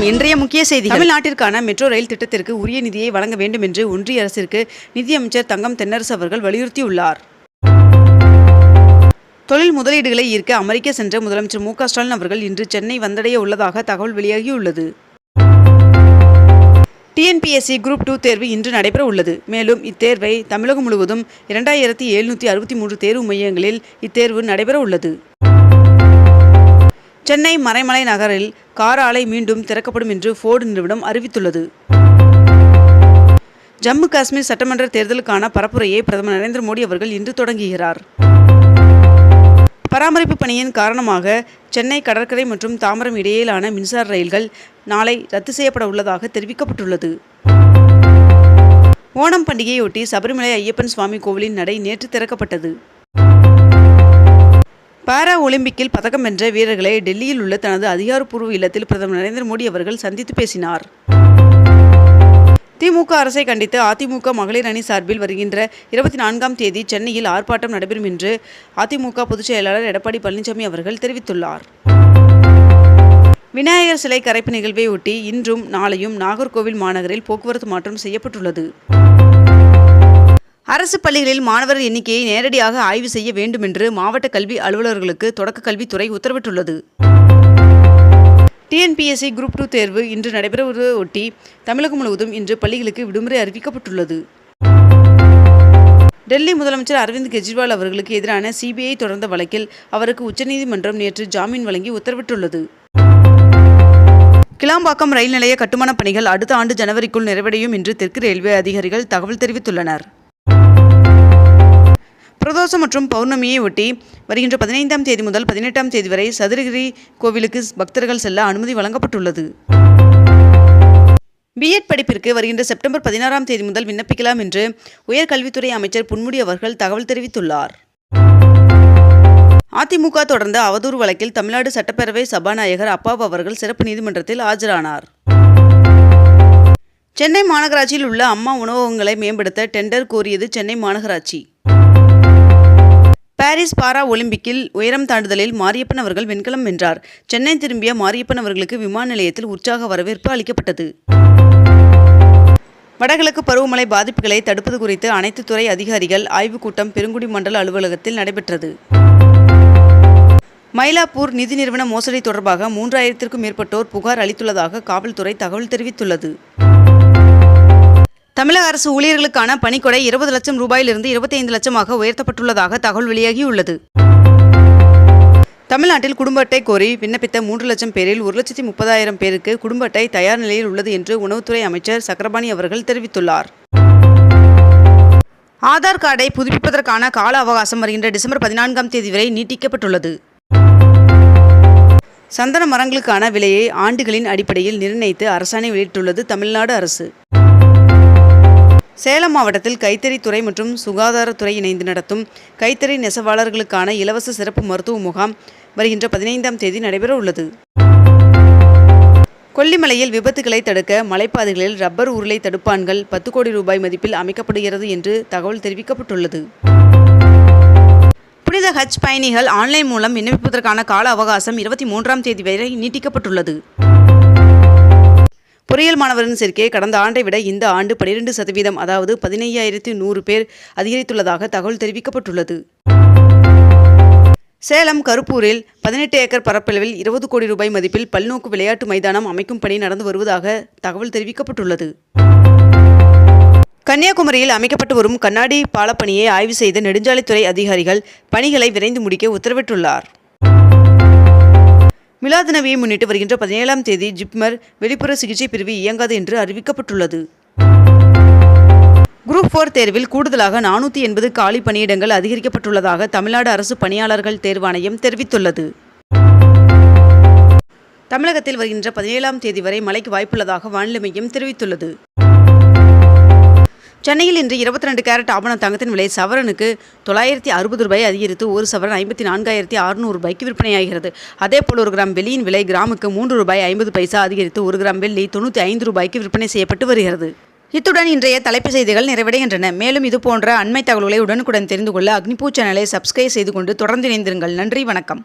வணக்கம். இன்றைய முக்கிய செய்தி தமிழ்நாட்டிற்கான மெட்ரோ ரயில் திட்டத்திற்கு உரிய நிதியை வழங்க வேண்டும் என்று ஒன்றிய அரசிற்கு நிதியமைச்சர் தங்கம் தென்னரசு அவர்கள் வலியுறுத்தியுள்ளார். தொழில் முதலீடுகளை ஈர்க்க அமெரிக்க சென்ற முதலமைச்சர் மு ஸ்டாலின் அவர்கள் இன்று சென்னை வந்தடைய உள்ளதாக தகவல் வெளியாகியுள்ளது. டிஎன்பிஎஸ்சி குரூப் டூ தேர்வு இன்று நடைபெற உள்ளது. மேலும் இத்தேர்வை தமிழகம் முழுவதும் இரண்டாயிரத்தி எழுநூற்றி அறுபத்தி மூன்று தேர்வு மையங்களில் இத்தேர்வு நடைபெற உள்ளது. சென்னை மறைமலை நகரில் கார் ஆலை மீண்டும் திறக்கப்படும் என்று ஃபோர்டு நிறுவனம் அறிவித்துள்ளது. ஜம்மு காஷ்மீர் சட்டமன்ற தேர்தலுக்கான பரப்புரையை பிரதமர் நரேந்திர மோடி அவர்கள் இன்று தொடங்குகிறார். பராமரிப்பு பணியின் காரணமாக சென்னை கடற்கரை மற்றும் தாம்பரம் இடையிலான மின்சார ரயில்கள் நாளை ரத்து செய்யப்பட உள்ளதாக தெரிவிக்கப்பட்டுள்ளது. ஓணம் பண்டிகையொட்டி சபரிமலை ஐயப்பன் சுவாமி கோவிலின் நடை நேற்று திறக்கப்பட்டது. பாரா ஒலிம்பிக்கில் பதக்கம் வென்ற வீரர்களை டெல்லியில் உள்ள தனது அதிகாரப்பூர்வ இல்லத்தில் பிரதமர் நரேந்திர மோடி அவர்கள் சந்தித்து பேசினார். திமுக அரசை கண்டித்து அதிமுக மகளிர் அணி சார்பில் வருகின்ற இருபத்தி நான்காம் தேதி சென்னையில் ஆர்ப்பாட்டம் நடைபெறும் என்று அதிமுக பொதுச் செயலாளர் எடப்பாடி பழனிசாமி அவர்கள் தெரிவித்துள்ளார். விநாயகர் சிலை கரைப்பு நிகழ்வை ஒட்டி இன்றும் நாளையும் நாகர்கோவில் மாநகரில் போக்குவரத்து மாற்றம் செய்யப்பட்டுள்ளது. அரசு பள்ளிகளில் மாணவர் எண்ணிக்கையை நேரடியாக ஆய்வு செய்ய வேண்டும் என்று மாவட்ட கல்வி அலுவலர்களுக்கு தொடக்க கல்வித்துறை உத்தரவிட்டுள்ளது. டிஎன்பிஎஸ்சி குரூப் டூ தேர்வு இன்று நடைபெறுவதை ஒட்டி தமிழகம் முழுவதும் இன்று பள்ளிகளுக்கு விடுமுறை அறிவிக்கப்பட்டுள்ளது. டெல்லி முதலமைச்சர் அரவிந்த் கெஜ்ரிவால் அவர்களுக்கு எதிரான சிபிஐ தொடர்ந்த வழக்கில் அவருக்கு உச்சநீதிமன்றம் நேற்று ஜாமீன் வழங்கி உத்தரவிட்டுள்ளது. கிளாம்பாக்கம் ரயில் நிலைய கட்டுமானப் பணிகள் அடுத்த ஆண்டு ஜனவரிக்குள் நிறைவடையும் என்று தெற்கு ரயில்வே அதிகாரிகள் தகவல் தெரிவித்துள்ளனர். பிரதோஷம் மற்றும் பௌர்ணமியை ஒட்டி வருகின்ற பதினைந்தாம் தேதி முதல் பதினெட்டாம் தேதி வரை சதுரகிரி கோவிலுக்கு பக்தர்கள் செல்ல அனுமதி வழங்கப்பட்டுள்ளது. பிஎட் படிப்பிற்கு வருகின்ற செப்டம்பர் பதினாறாம் தேதி முதல் விண்ணப்பிக்கலாம் என்று உயர்கல்வித்துறை அமைச்சர் பொன்முடி அவர்கள் தகவல் தெரிவித்துள்ளார். அதிமுக தொடர்ந்த அவதூறு வழக்கில் தமிழ்நாடு சட்டப்பேரவை சபாநாயகர் அப்பாவு அவர்கள் சிறப்பு நீதிமன்றத்தில் ஆஜரானார். சென்னை மாநகராட்சியில் உள்ள அம்மா உணவகங்களை மேம்படுத்த டெண்டர் கோரியது சென்னை மாநகராட்சி. பாரிஸ் பாரா ஒலிம்பிக்கில் உயரம் தாண்டுதலில் மாரியப்பன் அவர்கள் வெண்கலம் வென்றார். சென்னை திரும்பிய மாரியப்பன் அவர்களுக்கு விமான நிலையத்தில் உற்சாக வரவேற்பு அளிக்கப்பட்டது. வடகிழக்கு பருவமழை பாதிப்புகளை தடுப்பது குறித்து அனைத்து துறை அதிகாரிகள் ஆய்வுக் கூட்டம் பெருங்குடி மண்டல அலுவலகத்தில் நடைபெற்றது. மயிலாப்பூர் நிதி நிறுவன மோசடி தொடர்பாக மூன்றாயிரத்திற்கும் மேற்பட்டோர் புகார் அளித்துள்ளதாக காவல்துறை தகவல் தெரிவித்துள்ளது. தமிழக அரசு ஊழியர்களுக்கான பணிக்கொடை இருபது லட்சம் ரூபாயிலிருந்து இருபத்தைந்து லட்சமாக உயர்த்தப்பட்டுள்ளதாக தகவல் வெளியாகியுள்ளது. தமிழ்நாட்டில் குடும்ப அட்டை கோரி விண்ணப்பித்த மூன்று லட்சம் பேரில் ஒரு லட்சத்தி முப்பதாயிரம் பேருக்கு குடும்ப அட்டை தயார் நிலையில் உள்ளது என்று உணவுத்துறை அமைச்சர் சக்கரபாணி அவர்கள் தெரிவித்துள்ளார். ஆதார் கார்டை புதுப்பிப்பதற்கான கால அவகாசம் வருகின்ற டிசம்பர் பதினான்காம் தேதி வரை நீட்டிக்கப்பட்டுள்ளது. சந்தன மரங்களுக்கான விலையை ஆண்டுகளின் அடிப்படையில் நிர்ணயித்து அரசாணை வெளியிட்டுள்ளது தமிழ்நாடு அரசு. சேலம் மாவட்டத்தில் கைத்தறித்துறை மற்றும் சுகாதாரத்துறை இணைந்து நடத்தும் கைத்தறி நெசவாளர்களுக்கான இலவச சிறப்பு மருத்துவ முகாம் வருகின்ற பதினைந்தாம் தேதி நடைபெற உள்ளது. கொல்லிமலையில் விபத்துகளை தடுக்க மலைப்பாதைகளில் ரப்பர் உருளை தடுப்பான்கள் பத்து கோடி ரூபாய் மதிப்பில் அமைக்கப்படுகிறது என்று தகவல் தெரிவிக்கப்பட்டுள்ளது. புனித ஹஜ் பயணிகள் ஆன்லைன் மூலம் விண்ணப்பிப்பதற்கான கால அவகாசம் இருபத்தி மூன்றாம் தேதி வரை நீட்டிக்கப்பட்டுள்ளது. பொறியியல் மாணவரின் சேர்க்கை கடந்த ஆண்டை விட இந்த ஆண்டு பனிரெண்டு சதவீதம் அதாவது பதினையாயிரத்தி நூறு பேர் அதிகரித்துள்ளதாக தகவல் தெரிவிக்கப்பட்டுள்ளது. சேலம் கருப்பூரில் பதினெட்டு ஏக்கர் பரப்பளவில் இருபது கோடி ரூபாய் மதிப்பில் பல்நோக்கு விளையாட்டு மைதானம் அமைக்கும் பணி நடந்து வருவதாக தகவல் தெரிவிக்கப்பட்டுள்ளது. கன்னியாகுமரியில் அமைக்கப்பட்டு வரும் கண்ணாடி பாலப்பணியை ஆய்வு செய்த நெடுஞ்சாலைத்துறை அதிகாரிகள் பணிகளை விரைந்து முடிக்க உத்தரவிட்டுள்ளார். மிலாது நபியை முன்னிட்டு வருகின்ற பதினேழாம் தேதி ஜிப்மர் வெளிப்புற சிகிச்சை பிரிவு இயங்காது என்று அறிவிக்கப்பட்டுள்ளது. குரூப் ஃபோர் தேர்வில் கூடுதலாக நானூற்றி எண்பது காலி பணியிடங்கள் அதிகரிக்கப்பட்டுள்ளதாக தமிழ்நாடு அரசு பணியாளர்கள் தேர்வாணையம் தெரிவித்துள்ளது. தமிழகத்தில் வருகின்ற பதினேழாம் தேதி வரை மழைக்கு வாய்ப்புள்ளதாக வானிலை மையம் தெரிவித்துள்ளது. சென்னையில் இன்று இருபத்தி ரெண்டு கேரட் ஆபண தங்கத்தின் விலை சவரனுக்கு தொள்ளாயிரத்தி அறுபது ரூபாய் அதிகரித்து ஒரு சவரன் ஐம்பத்தி நான்காயிரத்தி அறுநூறு ரூபாய்க்கு விற்பனையாகிறது. அதேபோல் ஒரு கிராம் வெள்ளியின் விலை கிராமுக்கு மூன்று ரூபாய் ஐம்பது பைசா அதிகரித்து ஒரு கிராம் வெள்ளி தொண்ணூற்றி ஐந்து ரூபாய்க்கு விற்பனை செய்யப்பட்டு வருகிறது. இத்துடன் இன்றைய தலைப்பு செய்திகள் நிறைவடைகின்றன. மேலும் இது போன்ற அண்மை தகவல்களை உடனுக்குடன் தெரிந்து கொள்ள அக்னிபூ சேனலை சப்ஸ்கிரைப் செய்து கொண்டு தொடர்ந்து இணைந்திருங்கள். நன்றி வணக்கம்.